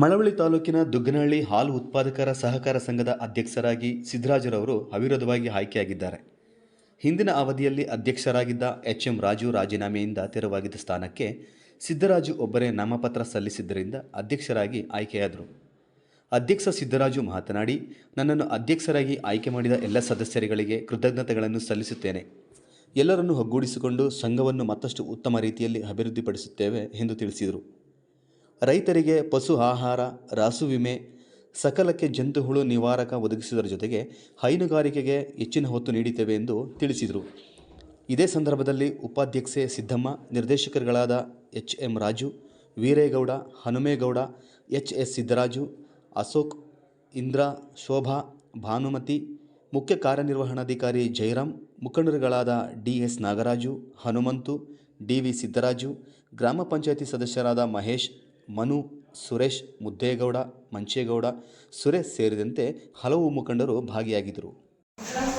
ಮಳವಳ್ಳಿ ತಾಲೂಕಿನ ದುಗ್ಗನಹಳ್ಳಿ ಹಾಲು ಉತ್ಪಾದಕರ ಸಹಕಾರ ಸಂಘದ ಅಧ್ಯಕ್ಷರಾಗಿ ಸಿದ್ದರಾಜರವರು ಅವಿರೋಧವಾಗಿ ಆಯ್ಕೆಯಾಗಿದ್ದಾರೆ. ಹಿಂದಿನ ಅವಧಿಯಲ್ಲಿ ಅಧ್ಯಕ್ಷರಾಗಿದ್ದ ಎಚ್ ಎಂ ರಾಜು ರಾಜೀನಾಮೆಯಿಂದ ತೆರವಾಗಿದ್ದ ಸ್ಥಾನಕ್ಕೆ ಸಿದ್ದರಾಜು ಒಬ್ಬರೇ ನಾಮಪತ್ರ ಸಲ್ಲಿಸಿದ್ದರಿಂದ ಅಧ್ಯಕ್ಷರಾಗಿ ಆಯ್ಕೆಯಾದರು. ಅಧ್ಯಕ್ಷ ಸಿದ್ದರಾಜು ಮಾತನಾಡಿ, ನನ್ನನ್ನು ಅಧ್ಯಕ್ಷರಾಗಿ ಆಯ್ಕೆ ಮಾಡಿದ ಎಲ್ಲ ಸದಸ್ಯರುಗಳಿಗೆ ಕೃತಜ್ಞತೆಗಳನ್ನು ಸಲ್ಲಿಸುತ್ತೇನೆ. ಎಲ್ಲರನ್ನು ಒಗ್ಗೂಡಿಸಿಕೊಂಡು ಸಂಘವನ್ನು ಮತ್ತಷ್ಟು ಉತ್ತಮ ರೀತಿಯಲ್ಲಿ ಅಭಿವೃದ್ಧಿಪಡಿಸುತ್ತೇವೆ ಎಂದು ತಿಳಿಸಿದರು. ರೈತರಿಗೆ ಪಶು ಆಹಾರ, ರಾಸು ವಿಮೆ, ಸಕಲಕ್ಕೆ ಜಂತುಹುಳು ನಿವಾರಕ ಒದಗಿಸುವುದರ ಜೊತೆಗೆ ಹೈನುಗಾರಿಕೆಗೆ ಹೆಚ್ಚಿನ ಹೊತ್ತು ನೀಡಿದ್ದೇವೆ ಎಂದು ತಿಳಿಸಿದರು. ಇದೇ ಸಂದರ್ಭದಲ್ಲಿ ಉಪಾಧ್ಯಕ್ಷೆ Siddamma, ನಿರ್ದೇಶಕರುಗಳಾದ H M Raju, Veregowda, Hanumegowda, H S Siddaraju, Ashok, Indra, Shobha, Bhanumathi, ಮುಖ್ಯ ಕಾರ್ಯನಿರ್ವಹಣಾಧಿಕಾರಿ Jayaram ಮುಖಂಡರುಗಳಾದ D S Nagaraju, Hanumanthu, D V Siddaraju, ಗ್ರಾಮ ಪಂಚಾಯಿತಿ ಸದಸ್ಯರಾದ ಮಹೇಶ್ ಮನು ಸುರೇಶ್ ಮುದ್ದೇಗೌಡ ಮಂಚೇಗೌಡ ಸುರೇಶ್ ಸೇರಿದಂತೆ ಹಲವು ಮುಖಂಡರು ಭಾಗಿಯಾಗಿದ್ದರು.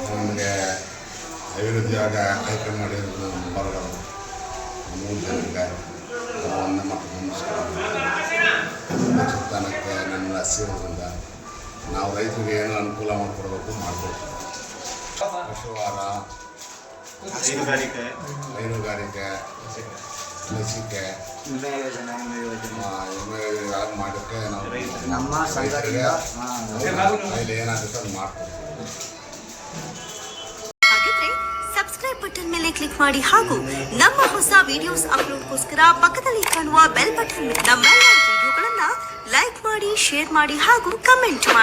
ನಮಗೆ ಅಭಿವೃದ್ಧಿಯಾಗ ಆಯ್ಕೆ ಮಾಡಿರೋದು ಬರಗಳು ಮೂರು ಜನಕ್ಕೆ ಒಂದು ನಮಸ್ಕಾರ ಅಧ್ಯಕ್ಷ ಸ್ಥಾನಕ್ಕೆ ನನ್ನ ಆಶೀರ್ವಾದದಿಂದ ನಾವು ರೈತರಿಗೆ ಏನು ಅನುಕೂಲ ಮಾಡಿಕೊಡ್ಬೇಕು ಮಾಡಿಕೊಡ್ತೀವಿ ಪಶುವಾರ ಹೈನುಗಾರಿಕೆ ಹೈನುಗಾರಿಕೆ ಲಸಿಕೆ ವಿಮೆ ಯೋಜನೆ ವಿಮೆ ಯೋಜನೆ. ಆ, ಇವೆ ಯಾರು ಮಾಡೋಕ್ಕೆ ನಾವು ನಮ್ಮ ಸಂಘದಿಂದ ಏನಾಗುತ್ತೆ ಅದು ಮಾಡ್ಕೊಡ್ತೀವಿ. ಸಬ್ಸ್ಕ್ರೈಬ್ ಬಟನ್ ಮೇಲೆ ಕ್ಲಿಕ್ ಮಾಡಿ ಹಾಗೂ ನಮ್ಮ ಹೊಸ ವಿಡಿಯೋಸ್ ಅಪ್ಲೋಡ್ಗೋಸ್ಕರ ಪಕ್ಕದಲ್ಲಿ ಕಾಣುವ ಬೆಲ್ ಬಟನ್ ನಮ್ಮ ವಿಡಿಯೋಗಳನ್ನ ಲೈಕ್ ಮಾಡಿ ಶೇರ್ ಮಾಡಿ ಹಾಗೂ ಕಮೆಂಟ್ ಮಾಡಿ.